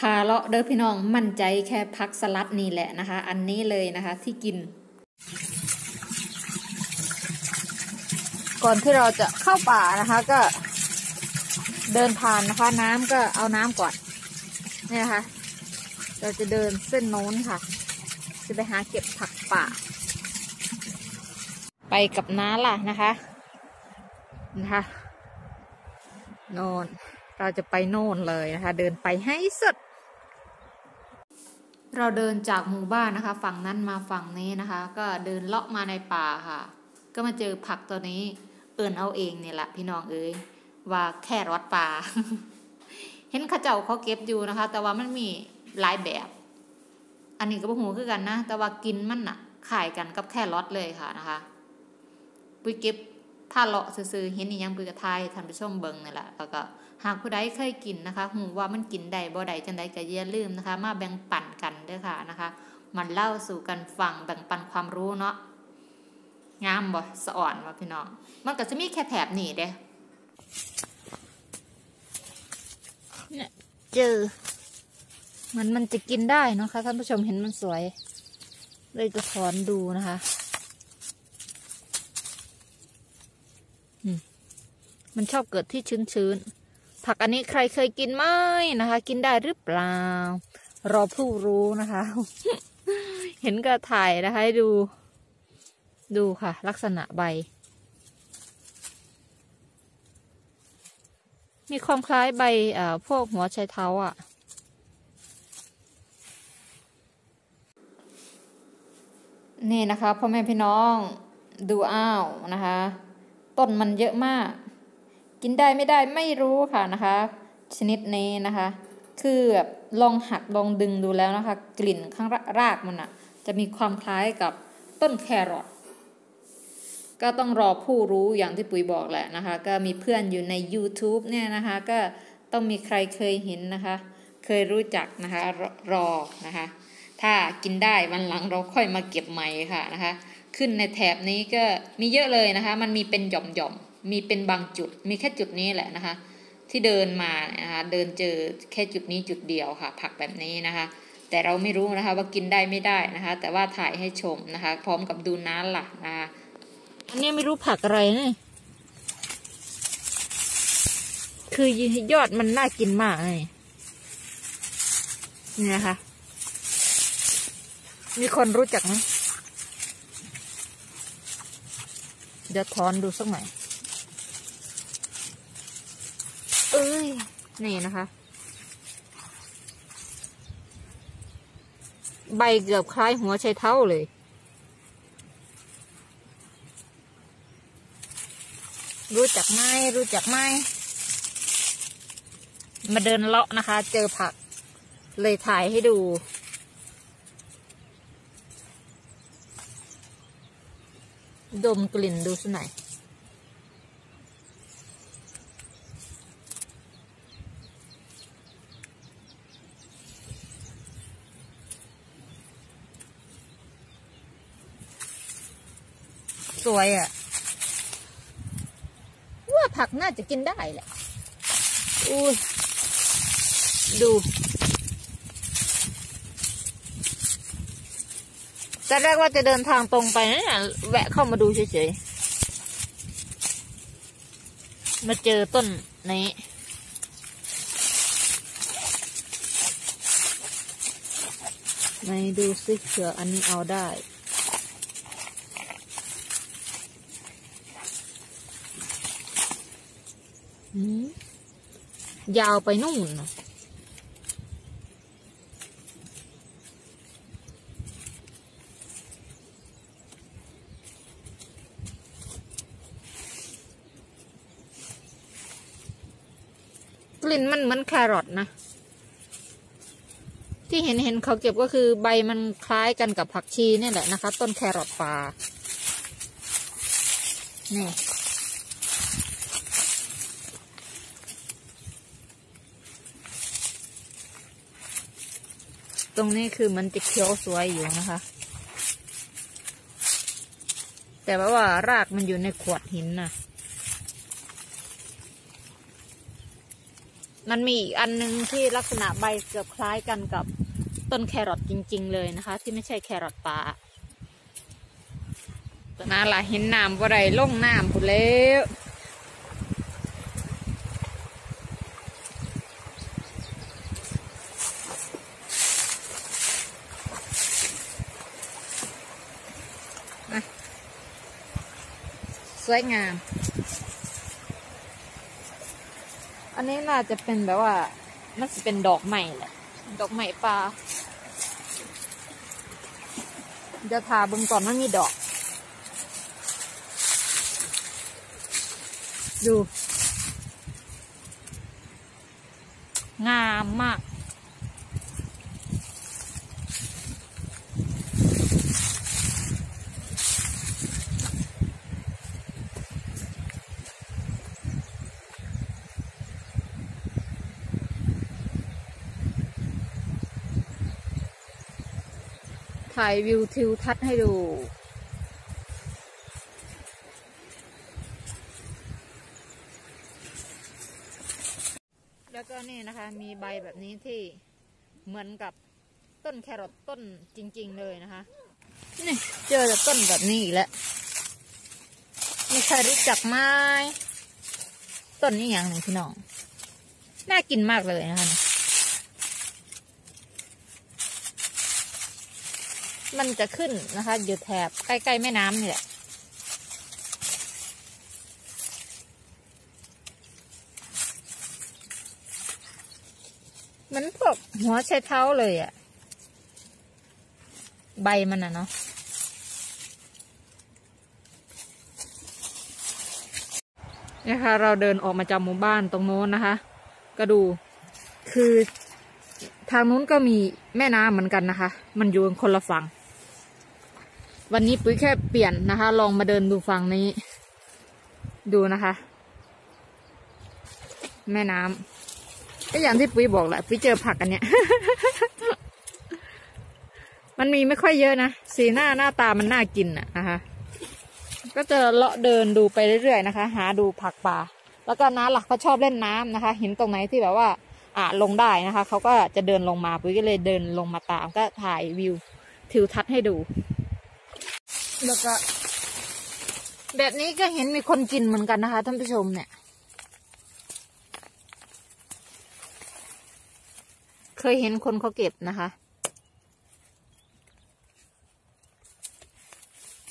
พาเลาะเด้อพี่น้องมั่นใจแค่พักสลัดนี่แหละนะคะ อันนี้เลยนะคะที่กิน ก่อนที่เราจะเข้าป่านะคะ ก็เดินผ่านนะคะ น้ำก็เอาน้ำก่อนเนี่ยค่ะ เราจะเดินเส้นโน้นค่ะ จะไปหาเก็บผักป่า ไปกับน้าล่ะนะคะนะคะโน่นเราจะไปโน่นเลยนะคะ เดินไปให้สุด เราเดินจากหมู่บ้านนะคะ ฝั่งนั้นมาฝั่งนี้นะคะ ก็เดินเลาะมาในป่าค่ะ ก็มาเจอผักตัวนี้ เอื่นเอาเองเนี่ยแหละพี่น้องเอ้ยว่าแค่รอดป่า เห็นข้าเจ้าเขาเก็บอยู่นะคะ แต่ว่ามันมีหลายแบบ อันนี้ก็บ่หูคือกันนะ แต่ว่ากินมันน่ะขายกันกับแค่รอดเลยค่ะนะคะปุ้ยเก็บถ้าเลาะซื้อๆเห็นอีหยังปุ้ยกระทายท่านผู้ชมเบิ่งนี่แหละแล้วก็ หากผู้ใดเคยกินนะคะหูว่ามันกินได้บ่ได้จังใดก็อย่าลืมนะคะ มาแบ่งปันกันด้อค่ะนะคะ มันเล่าสู่กันฟังแบ่งปันความรู้เนาะงามบ่สะอ่อนว่พี่น้องมันก็จะมีแค่แถบนี่เด้เนี่ยเจอมันมันจะกินได้เนาะคะท่านผู้ชมเห็นมันสวย เลยจะถอนดูนะคะมันชอบเกิดที่ชื้นๆ ผักอันนี้ใครเคยกินไหมนะคะ กินได้หรือเปล่า รอผู้รู้นะคะ เห็นก็ถ่ายนะคะให้ดู ดูค่ะ ลักษณะใบ มีความคล้ายใบอ่าพวกหัวไชเท้าอะนี่นะคะพ่อแม่พี่น้องดูอ้าวนะคะ ต้นมันเยอะมาก กินได้ไม่ได้ไม่รู้ค่ะนะคะ ชนิดนี้นะคะ คือแบบลองหักลองดึงดูแล้วนะคะ กลิ่นข้างรากมันอะจะมีความคล้ายกับต้นแครอทก็ต้องรอผู้รู้อย่างที่ปุ๋ยบอกแหละนะคะ ก็มีเพื่อนอยู่ใน YouTube เนี่ยนะคะ ก็ต้องมีใครเคยเห็นนะคะ เคยรู้จักนะคะรรอนะคะ ถ้ากินได้วันหลังเราค่อยมาเก็บใหม่ค่ะนะคะ ขึ้นในแถบนี้ก็มีเยอะเลยนะคะ มันมีเป็นหย่อมๆ มีเป็นบางจุดมีแค่จุดนี้แหละนะคะ ที่เดินมานะคะเดินเจอแค่จุดนี้จุดเดียวค่ะ ผักแบบนี้นะคะ แต่เราไม่รู้นะคะว่ากินได้ไม่ได้นะคะ แต่ว่าถ่ายให้ชมนะคะ พร้อมกับดูน้ำล่ะนะคะอันนี้ไม่รู้ผักอะไรนี่คือยอดมันน่ากินมากเลยนี่นะคะ มีคนรู้จักไหมเดี๋ยวถอนดูสักหน่อย เอ้ย นี่นะคะ ใบเกือบคล้ายหัวไชเท้าเลย รู้จักไหมรู้จักไหมมาเดินเลาะนะคะ เจอผัก เลยถ่ายให้ดูดมกลิ่นดูสักหน่อย สวยอะ่ะ ว่าผักน่าจะกินได้แหละอุ้ยดูแต่แรกว่าจะเดินทางตรงไปนะเนี่ยแวะเข้ามาดูเฉยๆ มาเจอต้นนี้ในดูซิเผื่ออันนี้เอาได้ ยาวไปนู่นกลิ่นมันเหมือนแครอทนะ ที่เห็นเห็นเขาเก็บก็คือใบมันคล้ายกันกับผักชีนี่แหละนะคะ ต้นแครอทป่านี่ รงนี้คือมันจะเคี้ยวสวยอยู่นะคะ แต่ว่าว่ารากมันอยู่ในขวดหินนะมันมีอีกอันหนึงที่ลักษณะใบเกือบคล้ายกันกับต้นแครอทจริง ๆ เลยนะคะ ที่ไม่ใช่แครอทป่าตอนนั้นล่ะเห็นน้ำบ่ไรลงน้ำพุ่นแล้ว วยงาม อันนี้น่าจะเป็นแบบว่ามันจะเป็นดอกใหม่แหละ ดอกใหม่ปลาจะทาเบึงก่อนมันมีดอก ดู งามมาก ถ่ายวิวทิวทัศน์ให้ดู แล้วก็นี่นะคะ มีใบแบบนี้ที่เหมือนกับต้นแครอทต้นจริง ๆ เลยนะคะ นี่เจอต้นแบบนี้อีกแล้วมีใครรู้จักไหมต้นนี้อย่างหนึ่งพี่น้อง น่ากินมากเลยนะคะ มันจะขึ้นนะคะ อยู่แถบใกล้ๆแม่น้ำนี่แหละมันพวกหัวใช้เท้าเลยอะ่ะใบมันอะเนาะนะคะ เราเดินออกมาจากหมู่บ้านตรงโน้นนะคะ ก็ดูคือทางนู้นก็มีแม่น้ำเหมือนกันนะคะ มันอยู่คนละฝั่ง วันนี้ปุ้ยแค่เปลี่ยนนะคะ ลองมาเดินดูฝั่งนี้ ดูนะคะ แม่น้ำก็อย่างที่ปุ้ยบอกแหละปุ้ยเจอผักอันเนี้ย มันมีไม่ค่อยเยอะนะ สีหน้าหน้าตามันน่ากินอะนะคะ ก็จะเลาะเดินดูไปเรื่อยๆนะคะ หาดูผักป่า แล้วก็น้าหลักเขาชอบเล่นน้ำนะคะ เห็นตรงไหนที่แบบว่าอะลงได้นะคะ เขาก็จะเดินลงมา ปุ้ยก็เลยเดินลงมาตามก็ถ่ายวิวทิวทัศน์ให้ดู แล้วก็ แบบนี้ก็เห็นมีคนกินเหมือนกันนะคะท่านผู้ชมเนี่ย เคยเห็นคนเขาเก็บนะคะ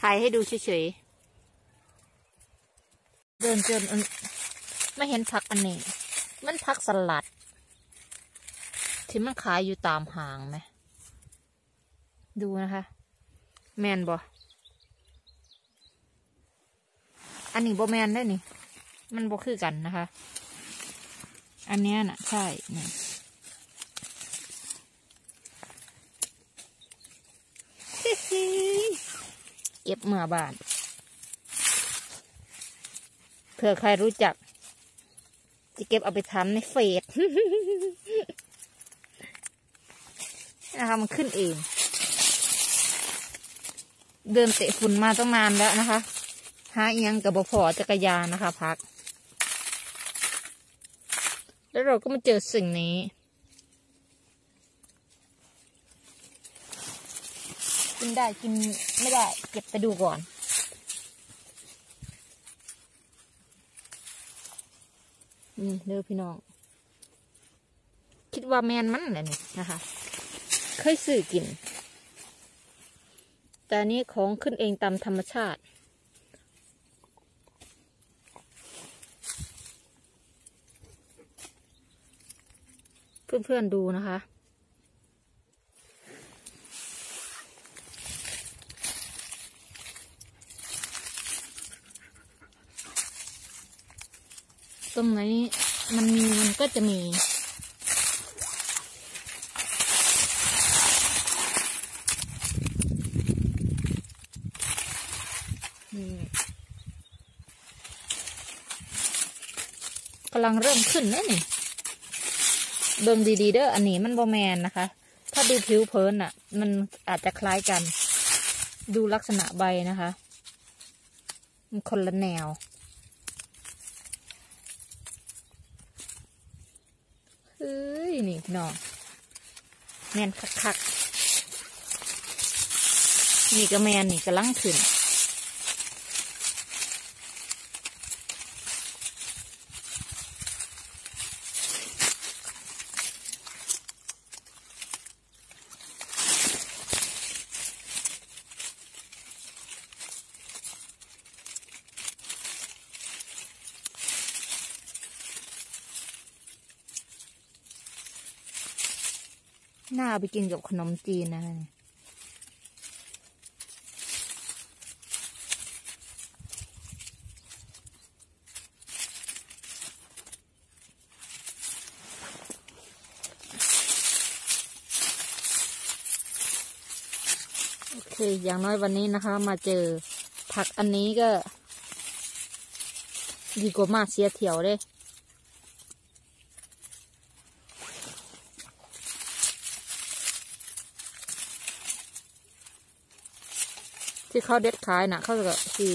ถ่ายให้ดูเฉยๆ เดินจนไม่เห็นผักอันนี้ มันผักสลัด ที่มันขายอยู่ตามหางไหม ดูนะคะ แมนบอ อันนี้บแมนได้นี่ มันโบคือกันนะคะ อันนี้น่ะ ใช่เนี่ยเก็บเมื่อบานเผื่อใครรู้จัก จะเก็บเอาไปทำในเฟซนะคะมันขึ้นเอง เดินเตะฝุ่นมาตั้งนานแล้วนะคะ หาเอียงกับบพอจักรยานนะคะพัก แล้วเราก็มาเจอสิ่งนี้ กินได้กินไม่ได้ เก็บไปดูก่อนนี่เด้อพี่น้อง คิดว่าแมนมันแหละนี่นะคะเคยซื้อกิน แต่นี้ของขึ้นเองตามธรรมชาติ เพื่อนๆดูนะคะ ตรงไหนมันมีมันก็จะมีนี่กำลังเริ่มขึ้นแล้วนี่ เบิ่งดีๆเด้ออันนี้มันบอแมนนะคะ ถ้าดูผิวเผินอะ มันอาจจะคล้ายกัน ดูลักษณะใบนะคะ มันคนละแนวอ้ย นี่พี่น้องแมนคักๆนี่ก็แมนนี่กำลังขึ้น ไปกินกับขนมจีนนะเนี่ยโอเค อย่างน้อยวันนี้นะคะ มาเจอผักอันนี้ก็ ดีกว่ามาเสียเที่ยวเลย ที่เขาเด็ดขายนะเขาก็ที่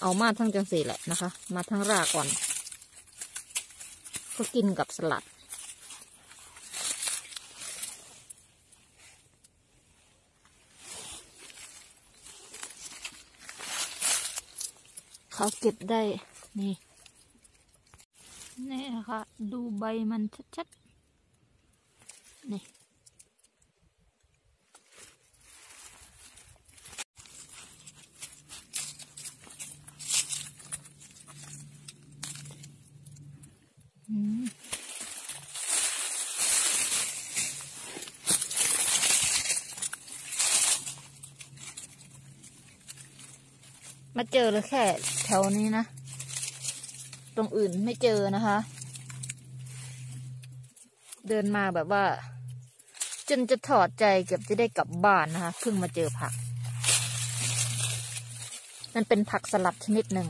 เอามาทั้งจังสีแหละนะคะ มาทั้งรากก่อน ก็กินกับสลัด เขาเก็บได้นี่นี่นะคะดูใบมันชัดๆนี่ มาเจอเลยแค่แถวนี้นะ ตรงอื่นไม่เจอนะคะ เดินมาแบบว่า จนจะถอดใจเกือบจะได้กลับบ้านนะคะเพิ่งมาเจอผัก มันเป็นผักสลัดชนิดหนึ่ง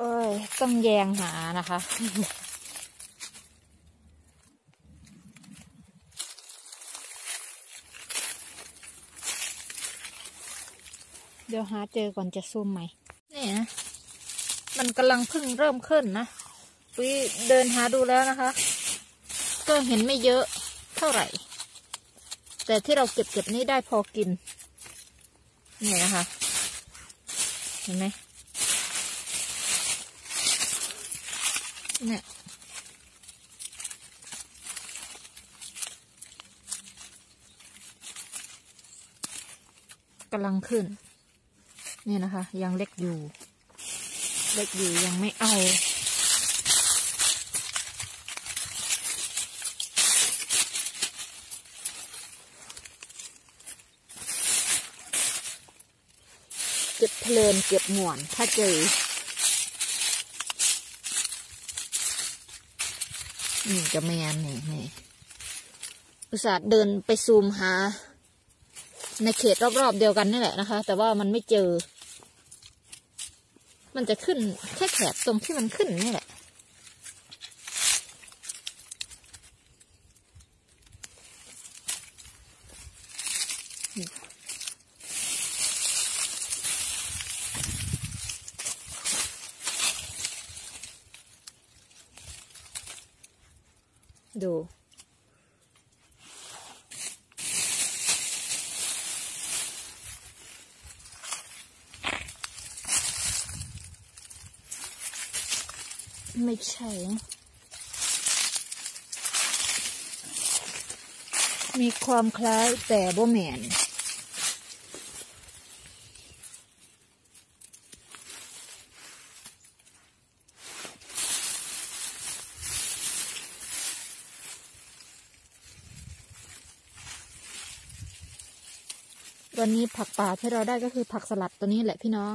เอ้ย ต้องแยงหานะคะ เดี๋ยวหาเจอก่อนจะซูมไหม่ นี่นะ มันกำลังเพิ่งเริ่มขึ้นนะปุ้ยเดินหาดูแล้วนะคะ ก็เห็นไม่เยอะเท่าไหร่ แต่ที่เราเก็บเก็บนี้ได้พอกิน นี่นะคะ เห็นไหม เนี่ยกำลังขึ้นเนี่ยนะคะ ยังเล็กอยู่ เล็กอยู่ยังไม่เอาเก็บเพลินเก็บหมวน ถ้าเจอ นี่กระแมนนี่นี่อุตส่าห์เดินไปซูมหา ในเขตรอบๆเดียวกันนี่แหละนะคะ แต่ว่ามันไม่เจอ มันจะขึ้นแค่แถบตรงที่มันขึ้นนี่แหละ ไม่ใช่ มีความคล้ายแต่บ่แมนวันนี้ผักป่าที่เราได้ก็คือผักสลัดตัวนี้แหละพี่น้อง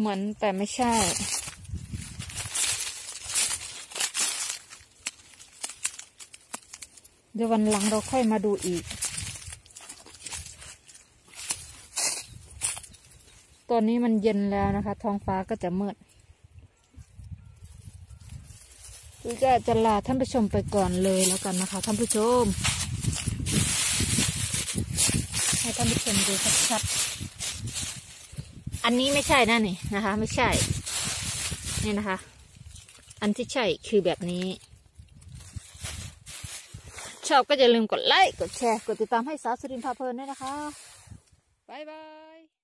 เหมือนแต่ไม่ใช่ เดี๋ยววันหลังเราค่อยมาดูอีก ตอนนี้มันเย็นแล้วนะคะ ท้องฟ้าก็จะมืดดูจะจะลาท่านผู้ชมไปก่อนเลยแล้วกันนะคะ ท่านผู้ชม ให้ท่านผู้ชมดูชัดๆ อันนี้ไม่ใช่นะนี่นะคะ ไม่ใช่ นี่นะคะ อันที่ใช่คือแบบนี้ ชอบก็อย่าลืมกดไลค์ กดแชร์ กดติดตามให้สาวสุรินทร์พาเพลินด้วยนะคะบ๊ายบาย